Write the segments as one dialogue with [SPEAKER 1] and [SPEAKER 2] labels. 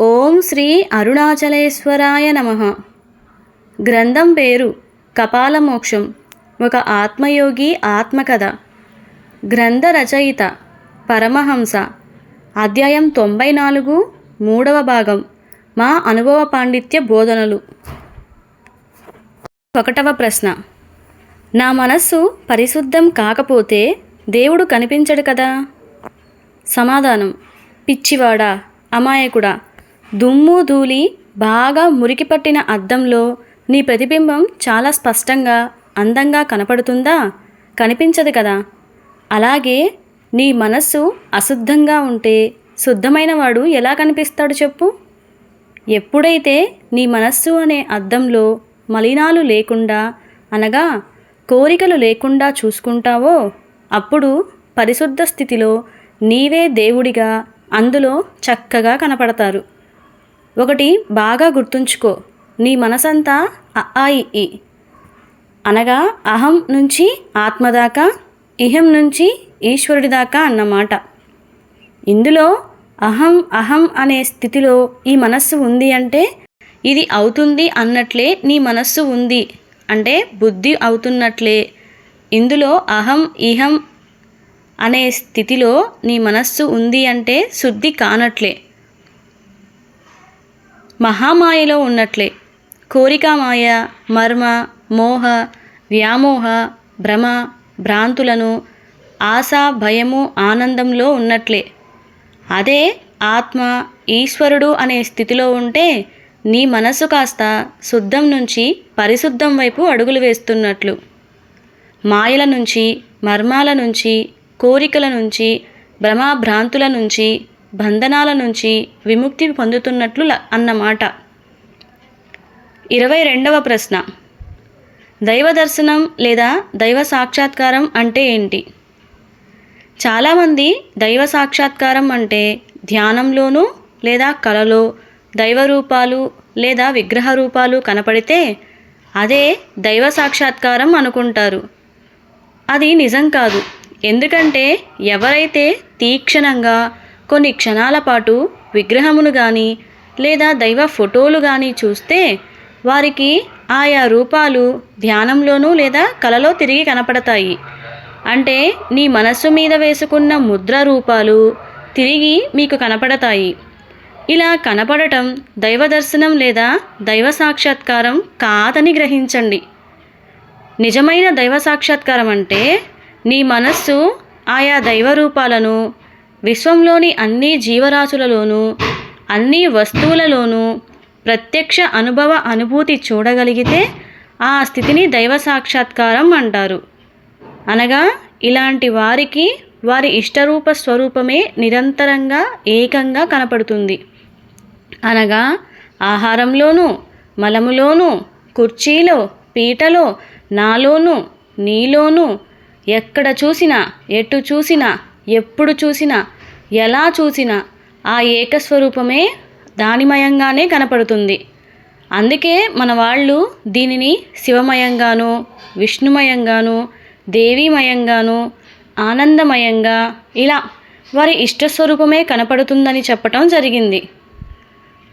[SPEAKER 1] ఓం శ్రీ అరుణాచలేశ్వరాయ నమ. గ్రంథం పేరు కపాలమోక్షం ఒక ఆత్మయోగి ఆత్మకథ. గ్రంథ రచయిత పరమహంస. అధ్యాయం తొంభై నాలుగు మూడవ భాగం మా అనుభవ పాండిత్య బోధనలు. ఒకటవ ప్రశ్న. నా మనస్సు పరిశుద్ధం కాకపోతే దేవుడు కనిపించడు కదా? సమాధానం. పిచ్చివాడా అమాయకుడా దుమ్ము ధూళి బాగా మురికి పట్టిన అద్దంలో నీ ప్రతిబింబం చాలా స్పష్టంగా అందంగా కనపడుతుందా? కనిపించదు కదా. అలాగే నీ మనస్సు అశుద్ధంగా ఉంటే శుద్ధమైన వాడు ఎలా కనిపిస్తాడు చెప్పు? ఎప్పుడైతే నీ మనస్సు అనే అద్దంలో మలినాలు లేకుండా అనగా కోరికలు లేకుండా చూసుకుంటావో అప్పుడు పరిశుద్ధ స్థితిలో నీవే దేవుడిగా అందులో చక్కగా కనపడతారు. ఒకటి బాగా గుర్తుంచుకో. నీ మనసంతా అఆయి ఇ. అనగా అహం నుంచి ఆత్మ దాకా ఇహం నుంచి ఈశ్వరుడి దాకా అన్నమాట. ఇందులో అహం అహం అనే స్థితిలో ఈ మనస్సు ఉంది అంటే ఇది అవుతుంది అన్నట్లే నీ మనస్సు ఉంది అంటే బుద్ధి అవుతున్నట్లే. ఇందులో అహం ఇహం అనే స్థితిలో నీ మనస్సు ఉంది అంటే శుద్ధి కానట్లే. మహామాయలో ఉన్నట్లే. కోరికామాయ మర్మ మోహ వ్యామోహ భ్రమ భ్రాంతులను ఆశ భయము ఆనందంలో ఉన్నట్లే. అదే ఆత్మ ఈశ్వరుడు అనే స్థితిలో ఉంటే నీ మనసు కాస్త శుద్ధం నుంచి పరిశుద్ధం వైపు అడుగులు వేస్తున్నట్లు. మాయల నుంచి మర్మాల నుంచి కోరికల నుంచి భ్రమాభ్రాంతుల నుంచి బంధనాల నుంచి విముక్తి పొందుతున్నట్లు అన్నమాట. ఇరవై రెండవ ప్రశ్న. దైవ దర్శనం లేదా దైవ సాక్షాత్కారం అంటే ఏంటి? చాలామంది దైవ సాక్షాత్కారం అంటే ధ్యానంలోనూ లేదా కలలో దైవ రూపాలు లేదా విగ్రహ రూపాలు కనపడితే అదే దైవ సాక్షాత్కారం అనుకుంటారు. అది నిజం కాదు. ఎందుకంటే ఎవరైతే తీక్షణంగా కొన్ని క్షణాల పాటు విగ్రహమును కానీ లేదా దైవ ఫోటోలు కానీ చూస్తే వారికి ఆయా రూపాలు ధ్యానంలోనూ లేదా కలలో తిరిగి కనపడతాయి. అంటే నీ మనస్సు మీద వేసుకున్న ముద్ర రూపాలు తిరిగి మీకు కనపడతాయి. ఇలా కనపడటం దైవ దర్శనం లేదా దైవ సాక్షాత్కారం కాదని గ్రహించండి. నిజమైన దైవ సాక్షాత్కారం అంటే నీ మనస్సు ఆయా దైవ రూపాలను విశ్వంలోని అన్ని జీవరాశులలోనూ అన్ని వస్తువులలోనూ ప్రత్యక్ష అనుభవ అనుభూతి చూడగలిగితే ఆ స్థితిని దైవ సాక్షాత్కారం అంటారు. అనగా ఇలాంటి వారికి వారి ఇష్టరూప స్వరూపమే నిరంతరంగా ఏకంగా కనపడుతుంది. అనగా ఆహారంలోనూ మలములోనూ కుర్చీలో పీటలో నాలోనూ నీలోనూ ఎక్కడ చూసినా ఎటు చూసినా ఎప్పుడు చూసినా ఎలా చూసినా ఆ ఏకస్వరూపమే దానిమయంగానే కనపడుతుంది. అందుకే మన వాళ్ళు దీనిని శివమయంగాను విష్ణుమయంగాను దేవీమయంగాను ఆనందమయంగా ఇలా వారి ఇష్టస్వరూపమే కనపడుతుందని చెప్పటం జరిగింది.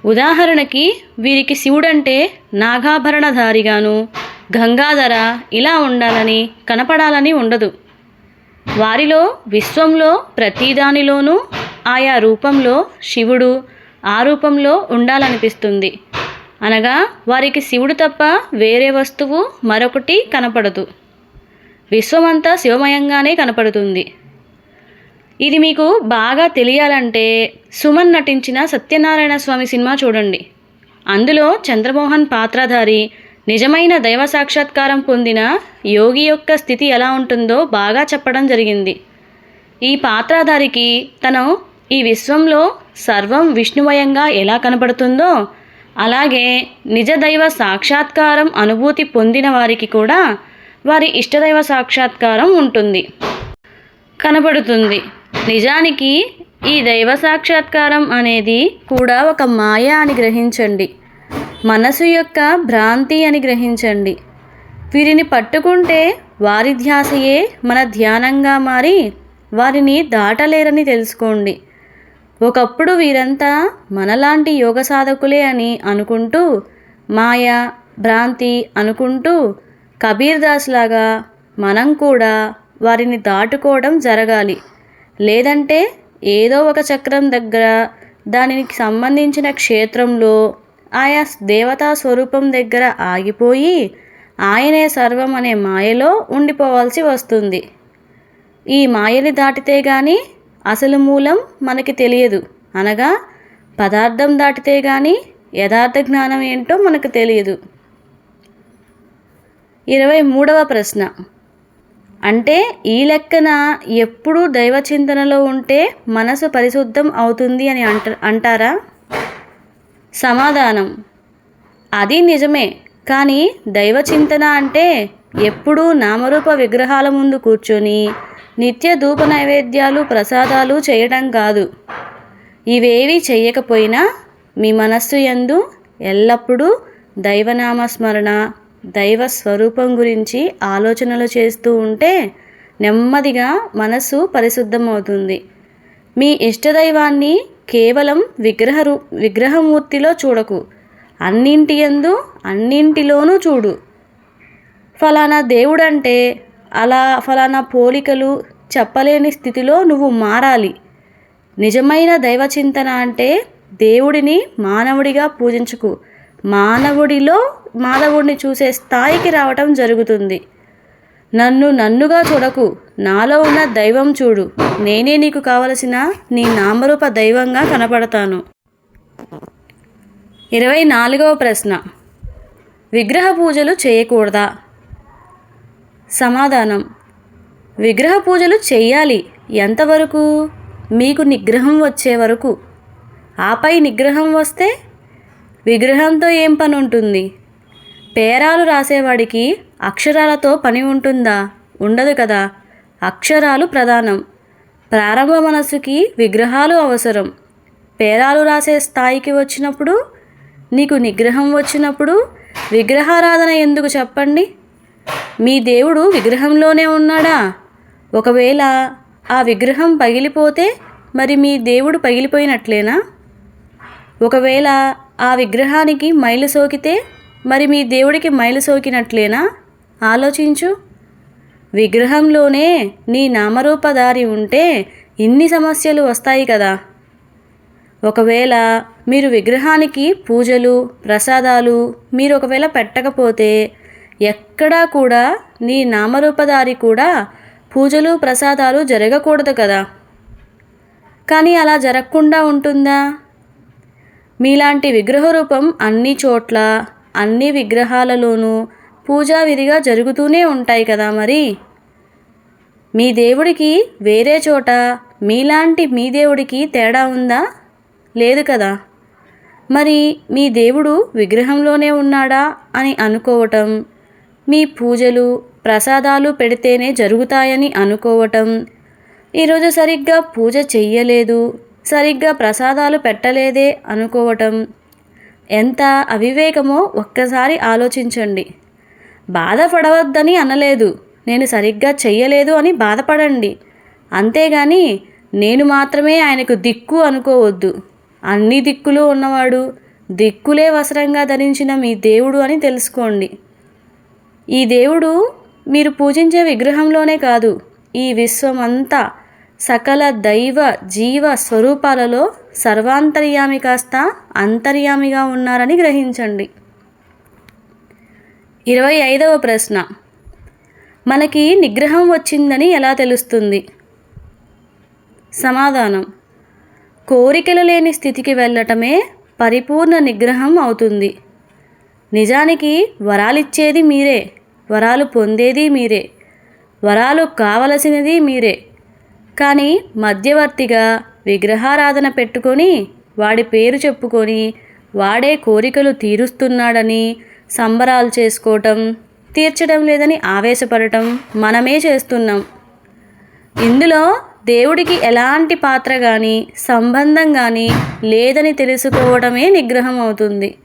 [SPEAKER 1] ఉదాహరణకి వీరికి శివుడంటే నాగాభరణధారిగాను గంగాధర ఇలా ఉండాలని కనపడాలని ఉండదు. వారిలో విశ్వంలో ప్రతిదానిలోనూ ఆయా రూపంలో శివుడు ఆ రూపంలో ఉండాలనిపిస్తుంది. అనగా వారికి శివుడు తప్ప వేరే వస్తువు మరొకటి కనపడదు. విశ్వమంతా శివమయంగానే కనపడుతుంది. ఇది మీకు బాగా తెలియాలంటే సుమన్ నటించిన సత్యనారాయణ స్వామి సినిమా చూడండి. అందులో చంద్రమోహన్ పాత్రధారి నిజమైన దైవ సాక్షాత్కారం పొందిన యోగి యొక్క స్థితి ఎలా ఉంటుందో బాగా చెప్పడం జరిగింది. ఈ పాత్రధారికి తను ఈ విశ్వంలో సర్వం విష్ణుమయంగా ఎలా కనబడుతుందో అలాగే నిజ దైవ సాక్షాత్కారం అనుభూతి పొందిన వారికి కూడా వారి ఇష్టదైవ సాక్షాత్కారం ఉంటుంది. కనబడుతుంది. నిజానికి ఈ దైవ సాక్షాత్కారం అనేది కూడా ఒక మాయ అని గ్రహించండి. మనసు యొక్క భ్రాంతి అని గ్రహించండి. వీరిని పట్టుకుంటే వారి ధ్యాసయే మన ధ్యానంగా మారి వారిని దాటలేరని తెలుసుకోండి. ఒకప్పుడు వీరంతా మనలాంటి యోగ సాధకులే అని అనుకుంటూ మాయ భ్రాంతి అనుకుంటూ కబీర్ దాస్ లాగా మనం కూడా వారిని దాటుకోవడం జరగాలి. లేదంటే ఏదో ఒక చక్రం దగ్గర దానికి సంబంధించిన క్షేత్రంలో ఆయా దేవతా స్వరూపం దగ్గర ఆగిపోయి ఆయనే సర్వం అనే మాయలో ఉండిపోవాల్సి వస్తుంది. ఈ మాయని దాటితే గాని అసలు మూలం మనకి తెలియదు. అనగా పదార్థం దాటితే గాని యథార్థ జ్ఞానం ఏంటో మనకు తెలియదు. ఇరవై మూడవ ప్రశ్న. అంటే ఈ లెక్కన ఎప్పుడూ దైవ చింతనలో ఉంటే మనసు పరిశుద్ధం అవుతుంది అని అంట అంటారా? సమాధానం. అది నిజమే కానీ దైవ చింతన అంటే ఎప్పుడూ నామరూప విగ్రహాల ముందు కూర్చొని నిత్య ధూప నైవేద్యాలు ప్రసాదాలు చేయడం కాదు. ఇవేవి చేయకపోయినా మీ మనస్సు యందు ఎల్లప్పుడూ దైవనామస్మరణ దైవ స్వరూపం గురించి ఆలోచనలు చేస్తూ ఉంటే నెమ్మదిగా మనసు పరిశుద్ధమవుతుంది. మీ ఇష్టదైవాన్ని కేవలం విగ్రహ రూ విగ్రహమూర్తిలో చూడకు. అన్నింటి యందు అన్నింటిలోనూ చూడు. ఫలానా దేవుడంటే అలా ఫలానా పోలికలు చెప్పలేని స్థితిలో నువ్వు మారాలి. నిజమైన దైవ చింతన అంటే దేవుడిని మానవుడిగా పూజించుకు. మానవుడిలో మానవుడిని చూసే స్థాయికి రావటం జరుగుతుంది. నన్ను నన్నుగా చూడకు. నాలో ఉన్న దైవం చూడు. నేనే నీకు కావలసిన నీ నామరూప దైవంగా కనపడతాను. ఇరవై నాలుగవ ప్రశ్న. విగ్రహ పూజలు చేయకూడదా? సమాధానం. విగ్రహ పూజలు చేయాలి ఎంతవరకు? మీకు నిగ్రహం వచ్చే వరకు. ఆపై నిగ్రహం వస్తే విగ్రహంతో ఏం పని ఉంటుంది పేరాలు రాసేవాడికి అక్షరాలతో పని ఉంటుందా? ఉండదు కదా. అక్షరాలు ప్రధానం. ప్రారంభ మనసుకి విగ్రహాలు అవసరం. పేరాలు రాసే స్థాయికి వచ్చినప్పుడు? నీకు నిగ్రహం వచ్చినప్పుడు? విగ్రహారాధన ఎందుకు చెప్పండి? మీ దేవుడు విగ్రహంలోనే ఉన్నాడా? ఒకవేళ ఆ విగ్రహం పగిలిపోతే మరి మీ దేవుడు పగిలిపోయినట్లేనా? ఒకవేళ ఆ విగ్రహానికి మైలు సోకితే మరి మీ దేవుడికి మైలు సోకినట్లేనా? ఆలోచించు. విగ్రహంలోనే నీ నామరూపధారి ఉంటే ఇన్ని సమస్యలు వస్తాయి కదా. ఒకవేళ మీరు విగ్రహానికి పూజలు ప్రసాదాలు మీరు ఒకవేళ పెట్టకపోతే ఎక్కడా కూడా నీ నామరూపధారి కూడా పూజలు ప్రసాదాలు జరగకూడదు కదా. కానీ అలా జరగకుండా ఉంటుందా? మీలాంటి విగ్రహ రూపం అన్ని చోట్ల అన్ని విగ్రహాలలోనూ పూజా విధిగా జరుగుతూనే ఉంటాయి కదా మరి? మీ దేవుడికి వేరే చోట మీలాంటి మీ దేవుడికి తేడా ఉందా? లేదు కదా. మరి మీ దేవుడు విగ్రహంలోనే ఉన్నాడా అని అనుకోవటం మీ పూజలు ప్రసాదాలు పెడితేనే జరుగుతాయని అనుకోవటం ఈరోజు సరిగ్గా పూజ చెయ్యలేదు సరిగ్గా ప్రసాదాలు పెట్టలేదే అనుకోవటం ఎంత అవివేకమో ఒక్కసారి ఆలోచించండి. బాధపడవద్దని అనలేదు. నేను సరిగ్గా చెయ్యలేదు అని బాధపడండి. అంతేగాని నేను మాత్రమే ఆయనకు దిక్కు అనుకోవద్దు. అన్ని దిక్కులు ఉన్నవాడు దిక్కులే వసరంగా ధరించిన మీ దేవుడు అని తెలుసుకోండి. ఈ దేవుడు మీరు పూజించే విగ్రహంలోనే కాదు ఈ విశ్వమంతా సకల దైవ జీవ స్వరూపాలలో సర్వాంతర్యామి కాస్త అంతర్యామిగా ఉన్నారని గ్రహించండి. ఇరవై ఐదవ ప్రశ్న. మనకి నిగ్రహం వచ్చిందని ఎలా తెలుస్తుంది? సమాధానం. కోరికలు లేని స్థితికి వెళ్ళటమే పరిపూర్ణ నిగ్రహం అవుతుంది. నిజానికి వరాలిచ్చేది మీరే వరాలు పొందేది మీరే వరాలు కావలసినది మీరే. కానీ మధ్యవర్తిగా విగ్రహారాధన పెట్టుకొని వాడి పేరు చెప్పుకొని వాడే కోరికలు తీరుస్తున్నాడని సంబరాలు చేసుకోవటం తీర్చడం లేదని ఆవేశపడటం మనమే చేస్తున్నాం. ఇందులో దేవుడికి ఎలాంటి పాత్ర కానీ సంబంధం కానీ లేదని తెలుసుకోవడమే నిగ్రహం అవుతుంది.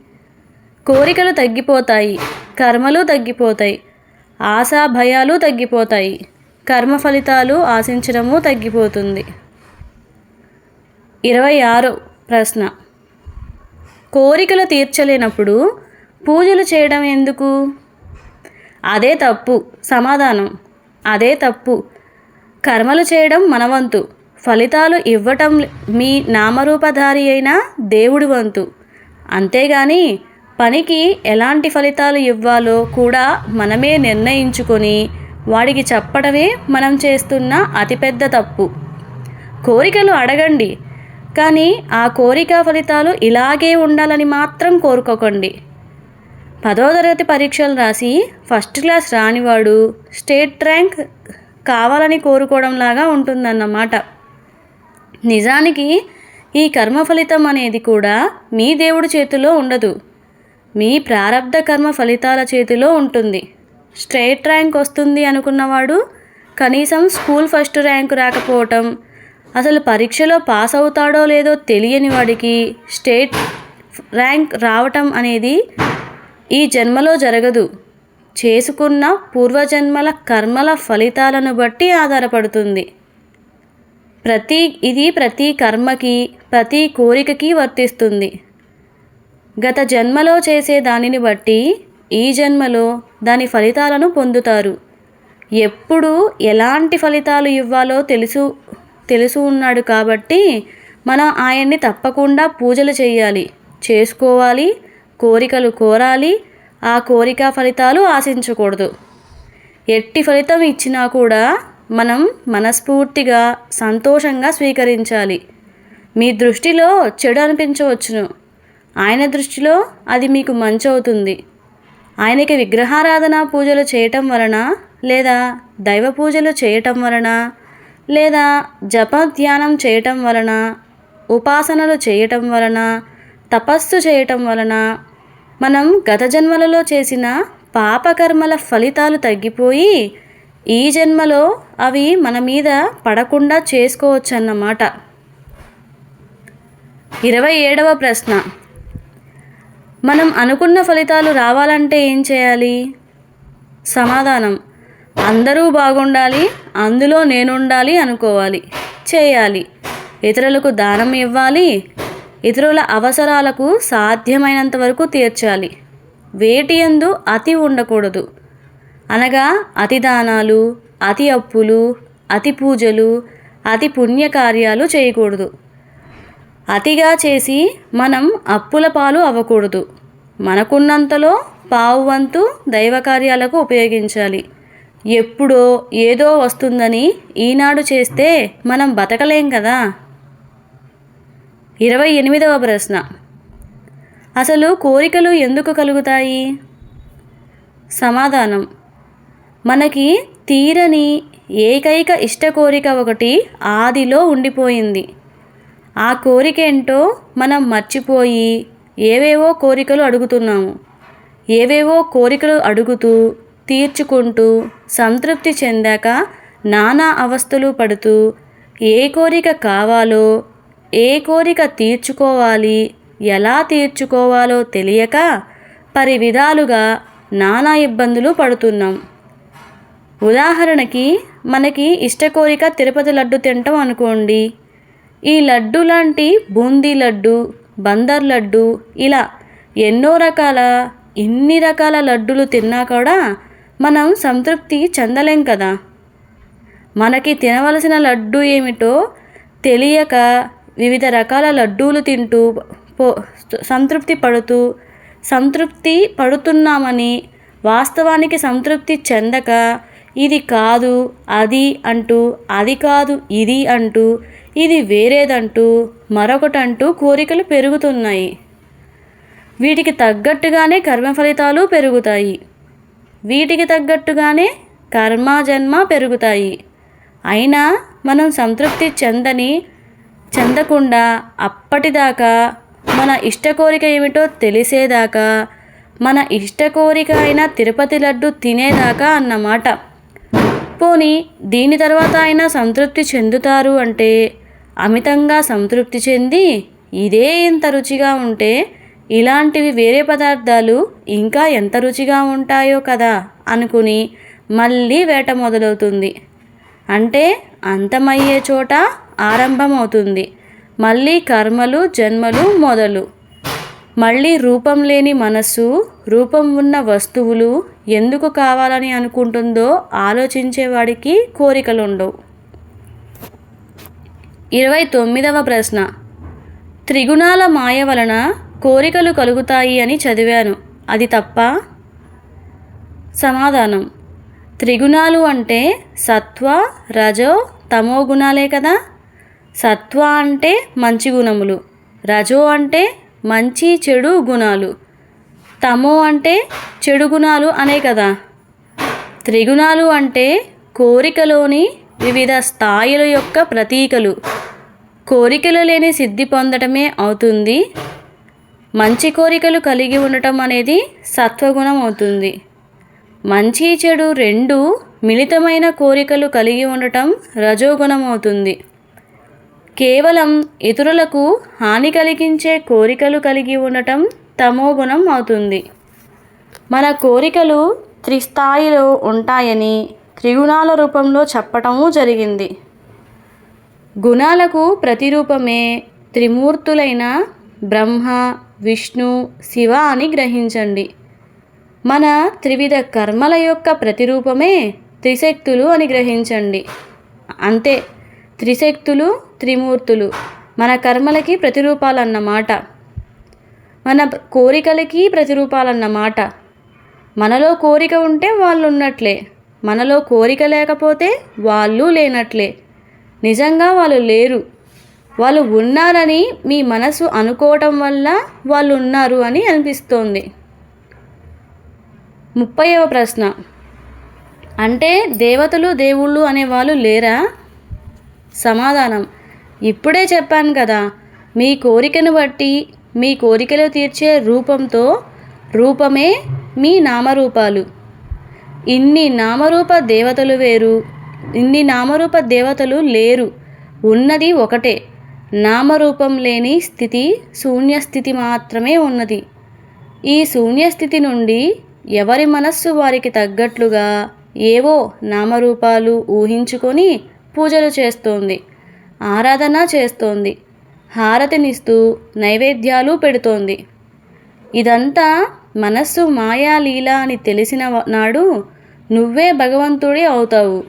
[SPEAKER 1] కోరికలు తగ్గిపోతాయి కర్మలు తగ్గిపోతాయి ఆశా భయాలు తగ్గిపోతాయి కర్మ ఫలితాలు ఆశించడము తగ్గిపోతుంది. ఇరవై ఆరో ప్రశ్న. కోరికలు తీర్చలేనప్పుడు పూజలు చేయడం ఎందుకు? అదే తప్పు సమాధానం. అదే తప్పు. కర్మలు చేయడం మనవంతు. ఫలితాలు ఇవ్వటం మీ నామరూపధారి అయిన దేవుడి వంతు. అంతేగాని పనికి ఎలాంటి ఫలితాలు ఇవ్వాలో కూడా మనమే నిర్ణయించుకొని వాడికి చెప్పడమే మనం చేస్తున్న అతిపెద్ద తప్పు. కోరికలు అడగండి. కానీ ఆ కోరిక ఫలితాలు ఇలాగే ఉండాలని మాత్రం కోరుకోకండి. పదో తరగతి పరీక్షలు రాసి ఫస్ట్ క్లాస్ రానివాడు స్టేట్ ర్యాంక్ కావాలని కోరుకోవడం లాగా ఉంటుందన్నమాట. నిజానికి ఈ కర్మ ఫలితం అనేది కూడా మీ దేవుడి చేతిలో ఉండదు. మీ ప్రారంధ కర్మ ఫలితాల చేతిలో ఉంటుంది. స్ట్రేట్ ర్యాంక్ వస్తుంది అనుకున్నవాడు కనీసం స్కూల్ ఫస్ట్ ర్యాంక్ రాకపోవటం అసలు పరీక్షలో పాస్ అవుతాడో లేదో తెలియని వాడికి స్టేట్ ర్యాంక్ రావటం అనేది ఈ జన్మలో జరగదు. చేసుకున్న పూర్వజన్మల కర్మల ఫలితాలను బట్టి ఆధారపడుతుంది. ప్రతి ఇది ప్రతి కర్మకి ప్రతి కోరికకి వర్తిస్తుంది. గత జన్మలో చేసే దానిని బట్టి ఈ జన్మలో దాని ఫలితాలను పొందుతారు. ఎప్పుడు ఎలాంటి ఫలితాలు ఇవ్వాలో తెలుసు తెలుసు ఉన్నాడు కాబట్టి మనం ఆయన్ని తప్పకుండా పూజలు చేయాలి చేసుకోవాలి కోరికలు కోరాలి ఆ కోరిక ఫలితాలు ఆశించకూడదు. ఎట్టి ఫలితం ఇచ్చినా కూడా మనం మనస్ఫూర్తిగా సంతోషంగా స్వీకరించాలి. మీ దృష్టిలో చెడు అనిపించవచ్చును. ఆయన దృష్టిలో అది మీకు మంచి అవుతుంది. ఆయనకి విగ్రహారాధన పూజలు చేయటం వలన లేదా దైవ పూజలు చేయటం వలన లేదా జప ధ్యానం చేయటం వలన ఉపాసనలు చేయటం వలన తపస్సు చేయటం వలన మనం గత జన్మలలో చేసిన పాపకర్మల ఫలితాలు తగ్గిపోయి ఈ జన్మలో అవి మన మీద పడకుండా చేసుకోవచ్చు అన్నమాట ఇరవై ఏడవ ప్రశ్న. మనం అనుకున్న ఫలితాలు రావాలంటే ఏం చేయాలి? సమాధానం. అందరూ బాగుండాలి అందులో నేనుండాలి అనుకోవాలి చేయాలి. ఇతరులకు దానం ఇవ్వాలి ఇతరుల అవసరాలకు సాధ్యమైనంత వరకు తీర్చాలి. వేటి ఎందు అతి ఉండకూడదు. అనగా అతి దానాలు అతి అప్పులు అతి పూజలు అతి పుణ్యకార్యాలు చేయకూడదు. అతిగా చేసి మనం అప్పుల పాలు అవ్వకూడదు. మనకున్నంతలో పావు వంతు దైవ కార్యాలకు ఉపయోగించాలి. ఎప్పుడో ఏదో వస్తుందని ఈనాడు చేస్తే మనం బతకలేం కదా? ఇరవై ఎనిమిదవ ప్రశ్న. అసలు కోరికలు ఎందుకు కలుగుతాయి? సమాధానం. మనకి తీరని ఏకైక ఇష్ట కోరిక ఒకటి ఆదిలో ఉండిపోయింది. ఆ కోరిక ఏంటో మనం మర్చిపోయి ఏవేవో కోరికలు అడుగుతున్నాము. ఏవేవో కోరికలు అడుగుతూ తీర్చుకుంటూ సంతృప్తి చెందాక నానా అవస్థలు పడుతూ ఏ కోరిక కావాలో ఏ కోరిక తీర్చుకోవాలి ఎలా తీర్చుకోవాలో తెలియక పరి విధాలుగా నానా ఇబ్బందులు పడుతున్నాం. ఉదాహరణకి మనకి ఇష్ట కోరిక తిరుపతి లడ్డు తింటాం అనుకోండి. ఈ లడ్డు లాంటి బూందీ లడ్డు బందర్ లడ్డు ఇలా ఎన్నో రకాల ఇన్ని రకాల లడ్డులు తిన్నా కూడా మనం సంతృప్తి చెందలేం కదా. మనకి తినవలసిన లడ్డు ఏమిటో తెలియక వివిధ రకాల లడ్డూలు తింటూ పో సంతృప్తి పడుతూ సంతృప్తి పడుతున్నామని వాస్తవానికి సంతృప్తి చెందక ఇది కాదు అది అంటూ అది కాదు ఇది అంటూ ఇది వేరేదంటూ మరొకటంటూ కోరికలు పెరుగుతున్నాయి. వీటికి తగ్గట్టుగానే కర్మ ఫలితాలు పెరుగుతాయి. వీటికి తగ్గట్టుగానే కర్మ జన్మ పెరుగుతాయి. అయినా మనం సంతృప్తి చెందని చెందకుండా అప్పటిదాకా మన ఇష్ట కోరిక ఏమిటో తెలిసేదాకా మన ఇష్ట కోరిక అయిన తిరుపతి లడ్డు తినేదాకా అన్నమాట. పోనీ దీని తర్వాత అయినా సంతృప్తి చెందుతారు అంటే అమితంగా సంతృప్తి చెంది ఇదే ఇంత రుచిగా ఉంటే ఇలాంటివి వేరే పదార్థాలు ఇంకా ఎంత రుచిగా ఉంటాయో కదా అనుకుని మళ్ళీ వేట మొదలవుతుంది. అంటే అంతమయ్యే చోట ఆరంభమవుతుంది. మళ్ళీ కర్మలు జన్మలు మొదలు. మళ్ళీ రూపం లేని మనస్సు రూపం ఉన్న వస్తువులు ఎందుకు కావాలని అనుకుంటుందో ఆలోచించేవాడికి కోరికలుండవు. ఇరవై తొమ్మిదవ ప్రశ్న. త్రిగుణాల మాయ వలన కోరికలు కలుగుతాయి అని చదివాను. అది తప్ప? సమాధానం. త్రిగుణాలు అంటే సత్వ రజో తమో గుణాలే కదా? సత్వ అంటే మంచి గుణములు రజో అంటే మంచి చెడు గుణాలు తమో అంటే చెడు గుణాలు అనే కదా. త్రిగుణాలు అంటే కోరికలోని వివిధ స్థాయిల యొక్క ప్రతీకలు. కోరికలు లేని సిద్ధి పొందటమే అవుతుంది. మంచి కోరికలు కలిగి ఉండటం అనేది సత్వగుణం అవుతుంది. మంచి చెడు రెండు మిళితమైన కోరికలు కలిగి ఉండటం రజోగుణం అవుతుంది. కేవలం ఇతరులకు హాని కలిగించే కోరికలు కలిగి ఉండటం తమో గుణం అవుతుంది. మన కోరికలు త్రిస్థాయిలో ఉంటాయని త్రిగుణాల రూపంలో చెప్పటము జరిగింది. గుణాలకు ప్రతిరూపమే త్రిమూర్తులైన బ్రహ్మ విష్ణు శివ అని గ్రహించండి. మన త్రివిధ కర్మల యొక్క ప్రతిరూపమే త్రిశక్తులు అని గ్రహించండి. అంతే. త్రిశక్తులు త్రిమూర్తులు మన కర్మలకి ప్రతిరూపాలన్నమాట మన కోరికలకి ప్రతిరూపాలన్నమాట మనలో కోరిక ఉంటే వాళ్ళు ఉన్నట్లే మనలో కోరిక లేకపోతే వాళ్ళు లేనట్లే. నిజంగా వాళ్ళు లేరు. వాళ్ళు ఉన్నారని మీ మనసు అనుకోవటం వల్ల వాళ్ళు ఉన్నారు అని అనిపిస్తోంది. ముప్పైవ ప్రశ్న. అంటే దేవతలు దేవుళ్ళు అనేవాళ్ళు లేరా? సమాధానం. ఇప్పుడే చెప్పాను కదా మీ కోరికను బట్టి మీ కోరికలు తీర్చే రూపంతో రూపమే మీ నామరూపాలు. ఇన్ని నామరూప దేవతలు వేరు ఇన్ని నామరూప దేవతలు లేరు. ఉన్నది ఒకటే. నామరూపం లేని స్థితి శూన్యస్థితి మాత్రమే ఉన్నది. ఈ శూన్యస్థితి నుండి ఎవరి మనస్సు వారికి తగ్గట్లుగా ఏవో నామరూపాలు ఊహించుకొని పూజలు చేస్తోంది ఆరాధన చేస్తోంది హారతినిస్తూ నైవేద్యాలు పెడుతోంది. ఇదంతా మనస్సు మాయాలీల అని తెలిసిన నాడు నువ్వే భగవంతుడి అవుతావు.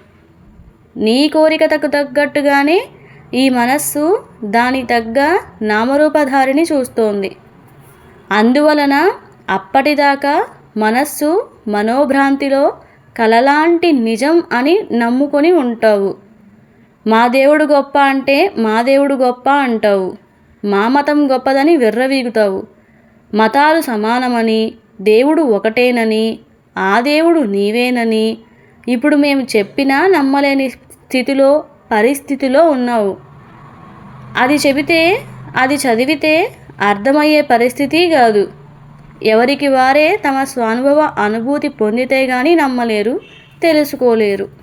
[SPEAKER 1] నీ కోరికతకు తగ్గట్టుగానే ఈ మనస్సు దాని తగ్గ నామరూపధారిని చూస్తోంది. అందువలన అప్పటిదాకా మనస్సు మనోభ్రాంతిలో కలలాంటి నిజం అని నమ్ముకొని ఉంటావు. మా దేవుడు గొప్ప అంటే మా దేవుడు గొప్ప అంటావు. మా మతం గొప్పదని విర్రవీగుతావు. మతాలు సమానమని దేవుడు ఒకటేనని ఆ దేవుడు నీవేనని ఇప్పుడు మేము చెప్పినా నమ్మలేని స్థితిలో పరిస్థితిలో ఉన్నావు. అది చెబితే అది చదివితే అర్థమయ్యే పరిస్థితి కాదు. ఎవరికి వారే తమ స్వానుభవ అనుభూతి పొందితే కానీ నమ్మలేరు తెలుసుకోలేరు.